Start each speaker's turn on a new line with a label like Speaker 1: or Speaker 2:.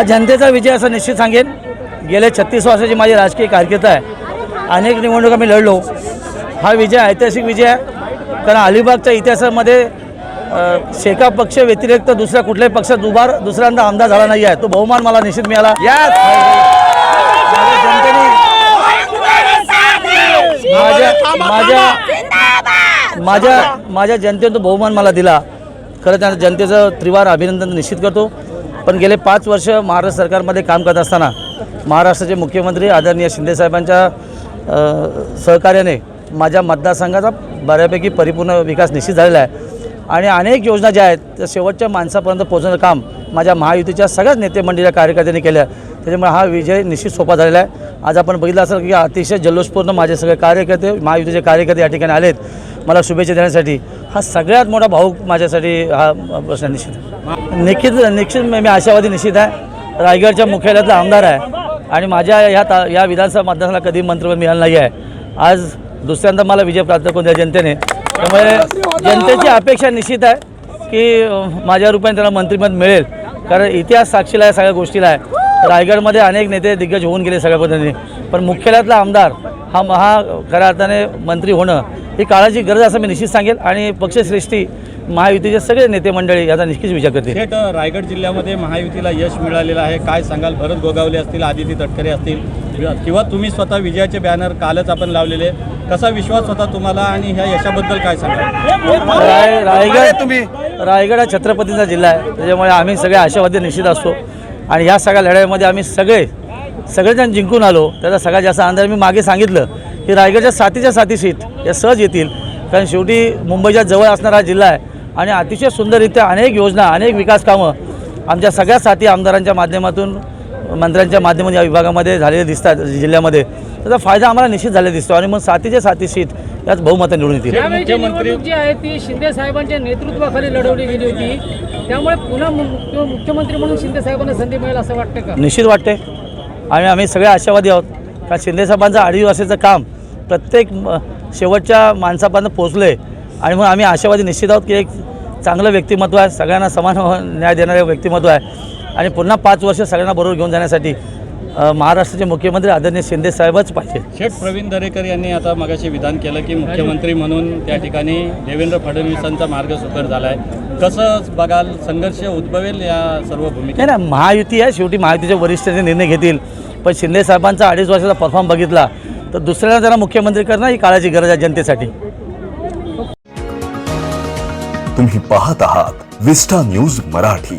Speaker 1: हा जनतेचा विजय असं निश्चित सांगेन. गेले छत्तीस वर्षाची माझी राजकीय कारकीर्द आहे. अनेक निवडणुका मी लढलो. हा विजय ऐतिहासिक विजय आहे. कारण अलिबागच्या इतिहासामध्ये शेका पक्ष व्यतिरिक्त दुसऱ्या कुठल्याही पक्षात उभार दुसऱ्यांदा आमदार झाला नाही आहे. तो बहुमान मला निश्चित मिळाला. जनतेने माझ्या माझ्या माझ्या माझ्या जनतेनं तो बहुमान मला दिला. खरं त्या जनतेचं त्रिवार अभिनंदन निश्चित करतो. पण गेले पाच वर्ष महाराष्ट्र सरकारमध्ये काम करत असताना महाराष्ट्राचे मुख्यमंत्री आदरणीय शिंदेसाहेबांच्या सहकार्याने माझ्या मतदारसंघाचा बऱ्यापैकी परिपूर्ण विकास निश्चित झालेला आहे. आणि अनेक योजना ज्या आहेत त्या शेवटच्या माणसापर्यंत पोहोचवणं काम माझ्या महायुतीच्या सगळ्याच नेते मंडळीच्या कार्यकर्त्यांनी केलं आहे. त्याच्यामुळे हा विजय निश्चित सोपा झालेला आहे. आज आपण बघितलं असेल की अतिशय जल्लोषपूर्ण माझे सगळे कार्यकर्ते महायुतीचे कार्यकर्ते या ठिकाणी आलेत. मला शुभेच्छा देण्यासाठी हा सगळ्यात मोठा भाऊ माझ्यासाठी हा प्रश्न निश्चित आहे. निश्चित निश्चित मी आशावादी निश्चित आहे. रायगडच्या मुख्यालयातला आमदार आहे. आणि माझ्या ह्या ता या विधानसभा मतदारसंघाला कधी मंत्रिपद मिळालं नाही आहे. आज दुसऱ्यांदा मला विजय प्राप्त करून द्या जनतेने. त्यामुळे जनतेची अपेक्षा निश्चित आहे की माझ्या रूपाने त्यांना मंत्रिपद मिळेल. कारण इतिहास साक्षीला आहे सगळ्या गोष्टीला आहे. रायगडमध्ये अनेक नेते दिग्गज होऊन गेले सगळ्या पद्धतीने. पण मुख्यालयातला आमदार हा महा खऱ्या अर्थाने मंत्री होणं ही काळाची गरज असं मी निश्चित सांगेल. आणि पक्षश्रेष्ठी महायुतीचे सगळे नेते मंडळी याचा निश्चित विचार करतील.
Speaker 2: थेट रायगड जिल्ह्यामध्ये महायुतीला यश मिळालेलं आहे. काय सांगाल? भरत गोगावले असतील आदिती तटकरे असतील किंवा तुम्ही स्वतः विजयाचे बॅनर कालच आपण लावलेले कसा विश्वास होता तुम्हाला आणि ह्या यशाबद्दल काय सांगाल?
Speaker 1: राय रायगड तुम्ही. रायगड हा छत्रपतींचा जिल्हा आहे. त्याच्यामुळे आम्ही सगळे आशावादी निश्चित असतो. आणि ह्या सगळ्या लढाईमध्ये आम्ही सगळे सगळेजण जिंकून आलो. त्याचा सगळ्यात जास्त आनंद आहे. मी मागे सांगितलं. की रायगडच्या सातीच्या साती सीट या सहज येतील. कारण शेवटी मुंबईच्या जवळ असणारा हा जिल्हा आहे. आणि अतिशय सुंदररित्या अनेक योजना अनेक विकास कामं आमच्या सगळ्या साथी आमदारांच्या माध्यमातून मंत्र्यांच्या माध्यमातून या विभागामध्ये झालेले दिसतात जिल्ह्यामध्ये. त्याचा फायदा आम्हाला निश्चित झालेला दिसतो आणि मग सातीचे साती सीट यात बहुमतं निवडून येतील.
Speaker 2: मुख्यमंत्री-
Speaker 3: जी आहे ती शिंदे साहेबांच्या नेतृत्वाखाली लढवली गेली होती. त्यामुळे पुन्हा मुख्यमंत्री म्हणून शिंदे साहेबांना संधी मिळेल असं वाटतं का?
Speaker 1: निश्चित वाटते आणि आम्ही सगळे आशावादी आहोत. कारण शिंदेसाहेबांचं अडीच वर्षाचं काम प्रत्येक म- शेवटच्या माणसापर्यंत पोचलं आहे आणि मग आम्ही आशावादी निश्चित आहोत की एक चांगलं व्यक्तिमत्व आहे. सगळ्यांना समान न्याय देणारं व्यक्तिमत्व आहे. आणि पुन्हा पाच वर्ष सगळ्यांना बरोबर घेऊन जाण्यासाठी महाराष्ट्राचे मुख्यमंत्री आदरणीय शिंदे साहेबच पाहिजे.
Speaker 2: शेठ प्रवीण दरेकर यांनी आता मगाशी विधान केलं की मुख्यमंत्री म्हणून त्या ठिकाणी देवेंद्र फडणवीसांचा मार्ग सुकर झाला आहे कसं बघाल? संघर्ष उद्भवेल या सर्व भूमिका
Speaker 1: नाही ना महायुती आहे. शेवटी महायुतीचे वरिष्ठांचे निर्णय घेतील. पण शिंदे साहेबांचा अडीच वर्षाचा परफॉर्म बघितला. तर दुसऱ्याला जरा मुख्यमंत्री करणं ही काळाची गरज आहे जनतेसाठी.
Speaker 4: तुम्ही पाहत आहात विस्टा न्यूज मराठी.